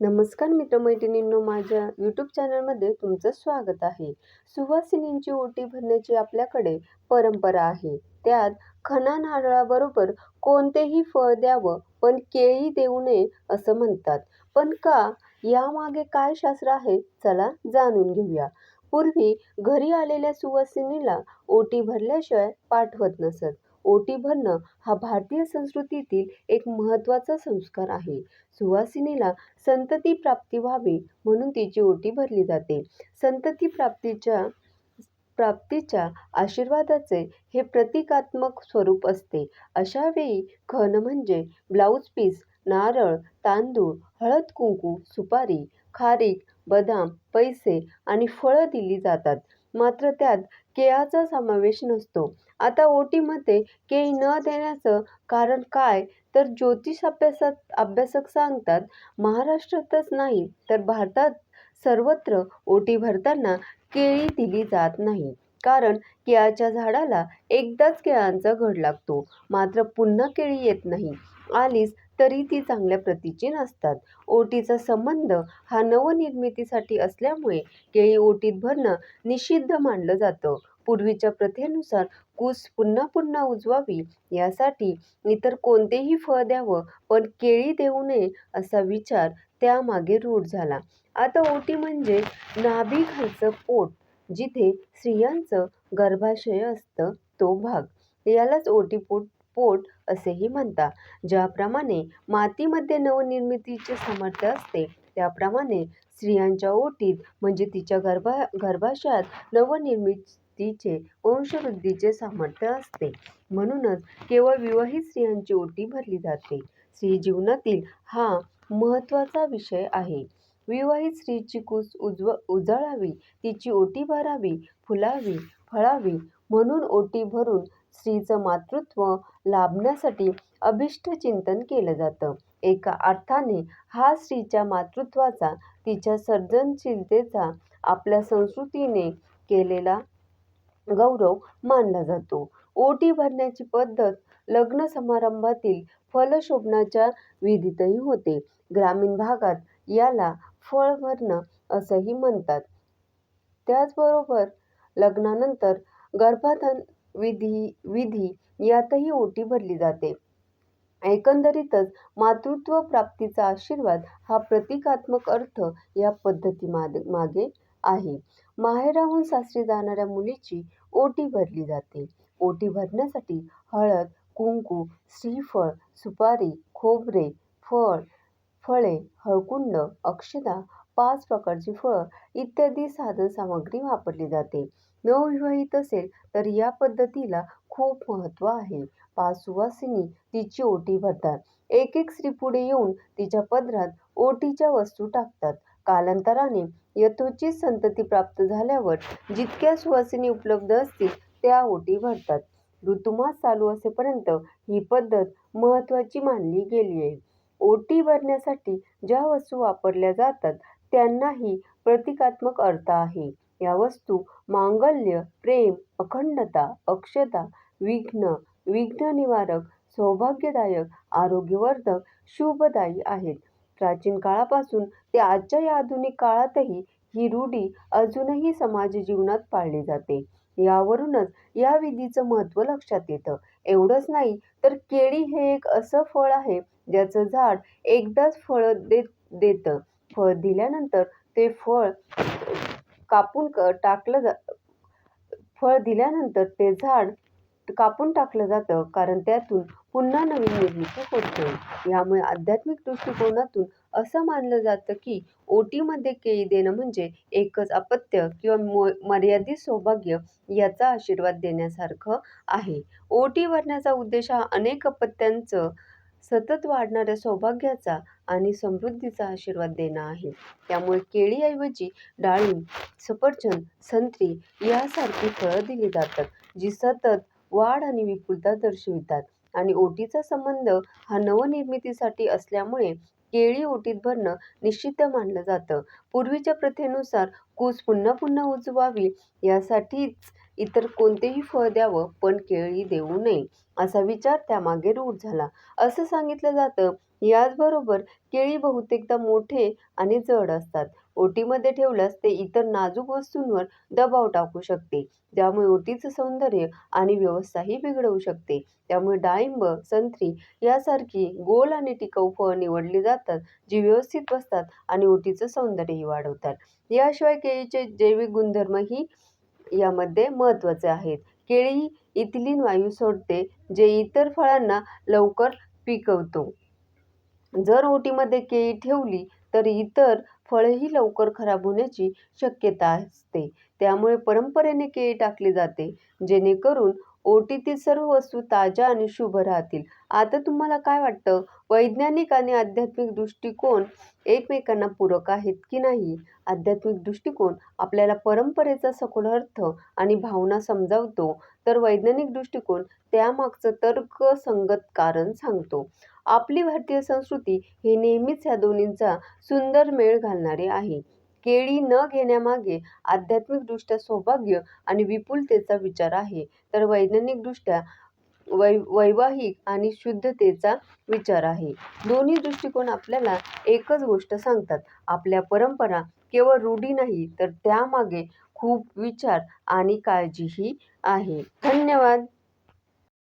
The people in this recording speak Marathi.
नमस्कार मित्रमैत्रिणींनो माझ्या यूट्यूब चॅनलमध्ये तुमचं स्वागत आहे. सुवासिनींची ओटी भरण्याची आपल्याकडे परंपरा आहे. त्यात खना नारळाबरोबर कोणतेही फळ द्यावं पण केळी देऊ नये असं म्हणतात. पण का? यामागे काय शास्त्र आहे? चला जाणून घेऊया. पूर्वी घरी आलेल्या सुवासिनीला ओटी भरल्याशिवाय पाठवत नसत. ओटी भरणं हा भारतीय संस्कृतीतील एक महत्त्वाचा संस्कार आहे. सुवासिनीला संतती प्राप्ती व्हावी म्हणून तिची ओटी भरली जाते. संतती प्राप्तीच्या प्राप्तीच्या आशीर्वादाचे हे प्रतिकात्मक स्वरूप असते. अशा वेळी खण म्हणजे ब्लाऊज पीस नारळ तांदूळ हळद कुंकू सुपारी खारीक बदाम पैसे आणि फळं दिली जातात. मात्र त्यात केळाचा समावेश नसतो. आता ओटीमध्ये केळी न देण्याचं कारण काय? तर ज्योतिष अभ्यासात अभ्यासक सांगतात महाराष्ट्रातच नाही तर भारतात सर्वत्र ओटी भरताना केळी दिली जात नाही. कारण केळाच्या झाडाला एकदाच केळांचा घड लागतो. मात्र पुन्हा केळी येत नाही. आलीच तरी ती चांगल्या प्रतीची नसतात. ओटीचा संबंध हा नवनिर्मितीसाठी असल्यामुळे केळी ओटीत भरणं निषिद्ध मानलं जातं. पूर्वीच्या प्रथेनुसार कूस पुन्हा पुन्हा उजवावी यासाठी इतर कोणतेही फळ द्यावं पण केळी देऊ नये असा विचार त्यामागे रूढ झाला. आता ओटी म्हणजे नाभीखालचं पोट जिथे स्त्रियांचं गर्भाशय असतं तो भाग. यालाच ओटीपोट पोट असेही म्हणतात. ज्याप्रमाणे मातीमध्ये नवनिर्मितीचे सामर्थ्य असते त्याप्रमाणे स्त्रियांच्या ओटीत म्हणजे तिच्या गर्भा गर्भाशयात नवनिर्मितीचे वंशवृद्धीचे सामर्थ्य असते. म्हणूनच केवळ विवाहित स्त्रियांची ओटी भरली जाते. स्त्री जीवनातील हा महत्त्वाचा विषय आहे. विवाहित स्त्रीची कूस उजव उजळावी तिची ओटी भरावी फुलावी फळावी म्हणून ओटी भरून स्त्रीचं मातृत्व लाभण्यासाठी अभिष्ट चिंतन केलं जातं. एका अर्थाने हा स्त्रीच्या मातृत्वाचा तिच्या सर्जनशीलतेचा आपल्या संस्कृतीने केलेला गौरव मानला जातो. ओटी भरण्याची पद्धत लग्न समारंभातील फलशोभनाच्या विधीतही होते. ग्रामीण भागात याला फळ भरणं असंही म्हणतात. त्याचबरोबर लग्नानंतर गर्भाधान विधी विधी यातही ओटी भरली जाते. एकंदरीतच मातृत्व प्राप्तीचा आशीर्वाद हा प्रतिकात्मक अर्थ या पद्धती मागे आहे. माहेराहून सासरी जाणाऱ्या मुलीची ओटी भरली जाते. ओटी भरण्यासाठी हळद कुंकू श्रीफळ सुपारी खोबरे फळ फळे हळकुंड अक्षदा पाच प्रकारची फळं इत्यादी साधन सामग्री वापरली जाते. नवविवाहित असेल तर या पद्धतीला खूप महत्त्व आहे. पाच सुवासिनी तिची ओटी भरतात. एक एक स्त्री पुढे येऊन तिच्या पदरात ओटीच्या वस्तू टाकतात. कालांतराने यथोचित संतती प्राप्त झाल्यावर जितक्या सुवासिनी उपलब्ध असतील त्या ओटी भरतात. ऋतुमास चालू असेपर्यंत ही पद्धत महत्त्वाची मानली गेली आहे. ओटी भरण्यासाठी ज्या वस्तू वापरल्या जातात त्यांनाही प्रतिकात्मक अर्थ आहे. या वस्तू मांगल्य प्रेम अखंडता अक्षता विघ्न विघ्न निवारक सौभाग्यदायक आरोग्यवर्धक शुभदायी आहेत. प्राचीन काळापासून ते आजच्या या आधुनिक काळातही ही रूढी अजूनही समाज जीवनात पाळली जाते. यावरूनच या विधीचं महत्त्व लक्षात येतं. एवढंच नाही तर केळी हे एक असं फळ आहे ज्याचं झाड एकदाच फळं देत देतं. फळ दिल्यानंतर ते फळ कापून क टाकलं जा फळ दिल्यानंतर ते झाड कापून टाकलं जातं. कारण त्यातून पुन्हा नवीन निर्मिती होते. यामुळे आध्यात्मिक दृष्टिकोनातून असं मानलं जातं की ओटीमध्ये केळी देणं म्हणजे एकच अपत्य किंवा मो मर्यादित सौभाग्य याचा आशीर्वाद देण्यासारखं आहे. ओटी भरण्याचा उद्देश हा अनेक अपत्यांचं सतत वाढणाऱ्या सौभाग्याचा आणि समृद्धीचा आशीर्वाद देणं आहे. त्यामुळे केळीऐवजी डाळिंब सफरचंद संत्री यासारखी फळं दिली जातात जी सतत वाढ आणि विपुलता दर्शवितात. आणि ओटीचा संबंध हा नवनिर्मितीसाठी असल्यामुळे केळी ओटीत भरणं निश्चित मानलं जातं. पूर्वीच्या प्रथेनुसार कूस पुन्हा पुन्हा उजवावी यासाठीच इतर कोणतेही फळ द्यावं पण केळी देऊ नये असा विचार त्यामागे रूढ झाला. असं सांगितलं जातं याचबरोबर केळी बहुतेकदा मोठे आणि जड असतात. ओटीमध्ये ठेवल्यास ते इतर नाजूक वस्तूंवर दबाव टाकू शकते, ज्यामुळे ओटीचं सौंदर्य आणि व्यवस्थाही बिघडवू शकते. त्यामुळे डाळिंब, संत्री यासारखी गोल आणि टिकाऊ फळं निवडली जातात, जी व्यवस्थित बसतात आणि ओटीचं सौंदर्यही वाढवतात. याशिवाय केळीचे जैविक गुणधर्मही यामध्ये महत्त्वाचे आहेत. केळी इथिलीन वायू सोडते, जे इतर फळांना लवकर पिकवतो. जर ओटीमध्ये केळी ठेवली तर इतर फळंही लवकर खराब होण्याची शक्यता असते. त्यामुळे परंपरेने केळी टाकली जाते, जेणेकरून ओटीतील सर्व वस्तू ताज्या आणि शुभ राहतील. आता तुम्हाला काय वाटतं? वैज्ञानिक आणि आध्यात्मिक दृष्टिकोन एकमेकांना पूरक आहेत की नाही? आध्यात्मिक दृष्टिकोन आपल्याला परंपरेचा सखोल अर्थ आणि भावना समजावतो, तर वैज्ञानिक दृष्टिकोन त्यामागचं तर्कसंगत कारण सांगतो. आपली भारतीय संस्कृती ही नेहमीच ह्या दोन्हींचा सुंदर मेळ घालणारी आहे. केळी न घेण्यामागे आध्यात्मिकदृष्ट्या सौभाग्य आणि विपुलतेचा विचार आहे, तर वैज्ञानिकदृष्ट्या वै वैवाहिक आणि शुद्धतेचा विचार आहे. दोन्ही दृष्टिकोन आपल्याला एकच गोष्ट सांगतात, आपल्या परंपरा केवळ रूढी नाही, तर त्यामागे खूप विचार आणि काळजीही आहे. धन्यवाद.